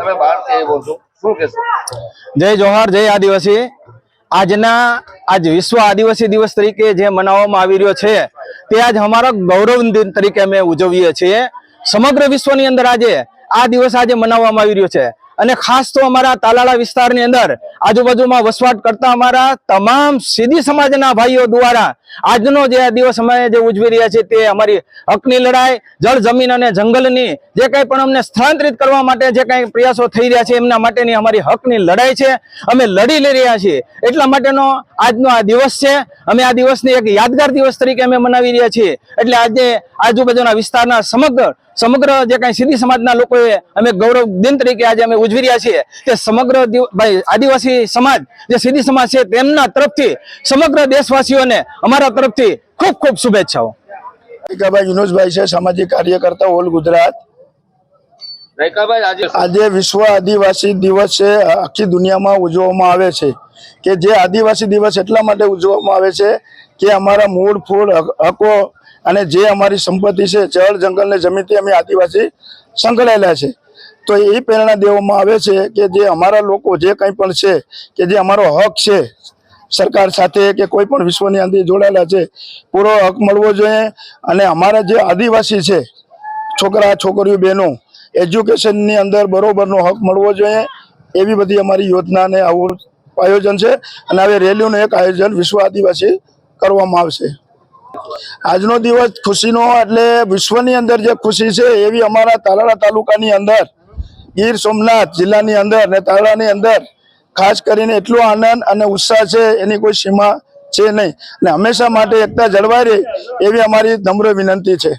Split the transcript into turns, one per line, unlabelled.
તમે બહારથી છો. શું કહેશો?
જય જોહર, જય આદિવાસી. આજના, આજ વિશ્વ આદિવાસી દિવસ તરીકે જે મનાવવામાં આવી રહ્યો છે, તે આજ અમારા ગૌરવ દિન તરીકે અમે ઉજવીએ છીએ. સમગ્ર વિશ્વની અંદર આજે આ દિવસ આજે મનાવવામાં આવી રહ્યો છે. અને ખાસ તો અમારા તાલાળા વિસ્તારની અંદર આજુબાજુમાં વસવાટ કરતા અમારા તમામ સીધી સમાજના ભાઈઓ દ્વારા આજનો જે દિવસ અમે જે ઉજવી રહ્યા છીએ તે અમારી હકની લડાઈ, જળ, જમીન અને જંગલની જે કંઈ પણ અમને સ્થળાંતરિત કરવા માટે જે કંઈ પ્રયાસો થઈ રહ્યા છે એમના માટેની અમારી હકની લડાઈ છે. અમે લડી લઈ રહ્યા છીએ. એટલા માટેનો આજનો આ દિવસ છે. અમે આ દિવસની એક યાદગાર દિવસ તરીકે અમે મનાવી રહ્યા છીએ. એટલે આજે આજુબાજુના વિસ્તારના સમગ્ર સમગ્ર જે કાંઈ સીધી સમાજના લોકોએ અમે ગૌરવ દિન તરીકે આજે અમે ઉજવી રહ્યા છીએ તે સમગ્ર ભાઈ આદિવાસી સમાજ જે સીધી સમાજ છે તેમના તરફથી સમગ્ર દેશવાસીઓને અમારા તરફથી ખૂબ ખૂબ શુભેચ્છાઓ.
ભાઈ યુનુસભાઈ છે સામાજિક કાર્યકર્તા ઓલ ગુજરાત.
આજે
આજે વિશ્વ આદિવાસી દિવસ છે આખી દુનિયામાં ઉજવવામાં આવે છે. કે જે આદિવાસી દિવસ એટલા માટે ઉજવવામાં આવે છે કે અમારા મૂળ ફૂળ હકો અને જે અમારી સંપત્તિ છે, જળ, જંગલ ને જમીનથી અમે આદિવાસી સંકળાયેલા છે. તો એ પ્રેરણા દેવામાં આવે છે કે જે અમારા લોકો જે કંઈ પણ છે, કે જે અમારો હક છે, સરકાર સાથે કે કોઈ પણ વિશ્વની અંદર જોડાયેલા છે, પૂરો હક મળવો જોઈએ અને અમારા જે આદિવાસી છે, છોકરા, છોકરીઓ, બહેનો એજ્યુકેશનની અંદર બરોબરનો હક મળવો જોઈએ એવી બધી અમારી યોજનાને આવું આયોજન છે. અને હવે રેલીનું એક આયોજન વિશ્વ આદિવાસી કરવામાં આવશે. આજનો દિવસ ખુશીનો એટલે વિશ્વની અંદર જે ખુશી છે એવી અમારા તાલાળા તાલુકાની અંદર, ગીર સોમનાથ જિલ્લાની અંદર ને તાલાળાની અંદર ખાસ કરીને એટલો આનંદ અને ઉત્સાહ છે, એની કોઈ સીમા છે નહીં. અને હંમેશા માટે એકતા જળવાઈ રહે એવી અમારી નમ્ર વિનંતી છે.